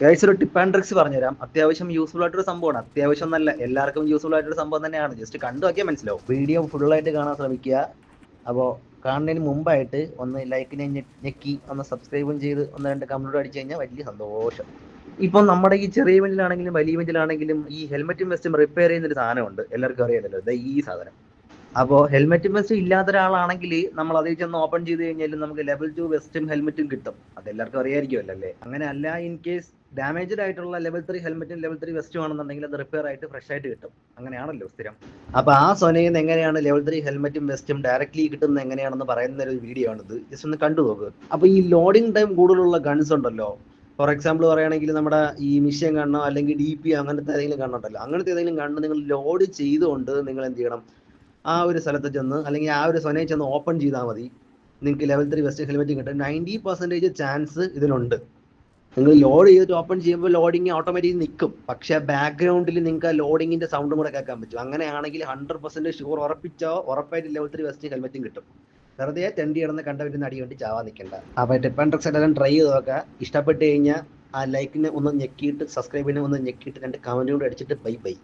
Guys ഒരു tip and tricks പറഞ്ഞുതരാം. അത്യാവശ്യം യൂസ്ഫുൾ ആയിട്ടൊരു സംഭവമാണ്. അത്യാവശ്യം നല്ല എല്ലാവർക്കും യൂസ്ഫുൾ ആയിട്ടൊരു സംഭവം തന്നെയാണ്. ജസ്റ്റ് കണ്ടു നോക്കിയാൽ മനസ്സിലാവും. വീഡിയോ ഫുള്ളായിട്ട് കാണാൻ ശ്രമിക്കുക. അപ്പോൾ കാണുന്നതിന് മുമ്പായിട്ട് ഒന്ന് ലൈക്കിനെ ഞെക്കി ഒന്ന് സബ്സ്ക്രൈബും ചെയ്ത് ഒന്ന് രണ്ട് കമന്റും അടിച്ചു കഴിഞ്ഞാൽ വലിയ സന്തോഷം. ഇപ്പം നമ്മുടെ ഈ ചെറിയ വെഞ്ചിലാണെങ്കിലും വലിയ വെഞ്ചിലാണെങ്കിലും ഈ ഹെൽമെറ്റും വെസ്റ്റും റിപ്പയർ ചെയ്യുന്ന ഒരു സാധനമുണ്ട്. എല്ലാവർക്കും അറിയാമല്ലോ ഈ സാധനം. അപ്പോൾ ഹെൽമെറ്റ് വെസ്റ്റും ഇല്ലാത്ത ഒരാളാണെങ്കിൽ നമ്മൾ അതിൽ ചെന്ന് ഓപ്പൺ ചെയ്ത് കഴിഞ്ഞാലും നമുക്ക് ലെവൽ ടു വെസ്റ്റും ഹെൽമെറ്റും കിട്ടും. അത് എല്ലാവർക്കും അറിയായിരിക്കുമല്ലോ അല്ലേ? അങ്ങനെ അല്ല ഇൻ കേസ് ഡാമേജഡ് ആയിട്ടുള്ള ലെവൽ ത്രീ ഹെൽമെറ്റും ലെവൽ ത്രീ വെസ്റ്റും ആണെന്നുണ്ടെങ്കിൽ അത് റിപ്പയർ ആയിട്ട് ഫ്രഷ് ആയിട്ട് കിട്ടും. അങ്ങനെയാണല്ലോ സ്ഥിരം. അപ്പൊ ആ സൊനയിൽ നിന്ന് എങ്ങനെയാണ് ലെവൽ ത്രീ ഹെൽമെറ്റും വെസ്റ്റും ഡയറക്ട്ലി കിട്ടുന്നത് എങ്ങനെയാണെന്ന് പറയുന്ന ഒരു വീഡിയോ ആണിത്. ജസ്റ്റ് ഒന്ന് കണ്ടു നോക്ക്. അപ്പൊ ഈ ലോഡിംഗ് ടൈം കൂടുതലുള്ള ഗൺസ് ഉണ്ടല്ലോ. ഫോർ എക്സാമ്പിൾ പറയുകയാണെങ്കിൽ നമ്മുടെ ഈ മിഷ്യൻ കണ്ണോ അല്ലെങ്കിൽ ഡി പി അങ്ങനത്തെ ഏതെങ്കിലും കണ്ണുണ്ടല്ലോ അങ്ങനത്തെ ഏതെങ്കിലും കണ്ണ് നിങ്ങൾ ലോഡ് ചെയ്തുകൊണ്ട് നിങ്ങൾ എന്ത് ചെയ്യണം? ആ ഒരു സ്ഥലത്ത് ചെന്ന് അല്ലെങ്കിൽ ആ ഒരു സൊനയിൽ ചെന്ന് ഓപ്പൺ ചെയ്താൽ മതി. നിങ്ങൾക്ക് ലെവൽ ത്രീ വെസ്റ്റ് ഹെൽമെറ്റ് കിട്ടും. നയന്റി പെർസെന്റേജ് ചാൻസ് ഇതിനുണ്ട് നിങ്ങൾ ലോഡ് ചെയ്തിട്ട് ഓപ്പൺ ചെയ്യുമ്പോൾ ലോഡിങ് ഓട്ടോമാറ്റിക് നിൽക്കും. പക്ഷേ ബാക്ക്ഗ്രൗണ്ടിൽ നിങ്ങൾക്ക് ആ ലോഡിങ്ങിന്റെ സൗണ്ടും കൂടെ കേൾക്കാൻ പറ്റും. അങ്ങനെയാണെങ്കിൽ ഹൺഡ്രഡ് പെർസെന്റ് ഷുവർ ഉറപ്പിച്ചോ ഉറപ്പായിട്ട് ലെവൽ ത്രീ വെസ്റ്റ് ഹെൽമെറ്റും കിട്ടും. വെറുതെ തെണ്ടി കിടന്ന് കണ്ടവരുന്ന അടി വേണ്ടി ചാവാൻ നിൽക്കണ്ട. അപ്പോൾ ടിപ്പ് ആൻഡ് എല്ലാം ട്രൈ ചെയ്ത് നോക്കുക. ഇഷ്ടപ്പെട്ട് കഴിഞ്ഞാൽ ആ ലൈക്കിനെ ഒന്ന് ഞെക്കിയിട്ട് സബ്സ്ക്രൈബിനെ ഒന്ന് ഞെക്കിയിട്ട് രണ്ട് കമന്റും കൂടെ അടിച്ചിട്ട് ബൈ ബൈ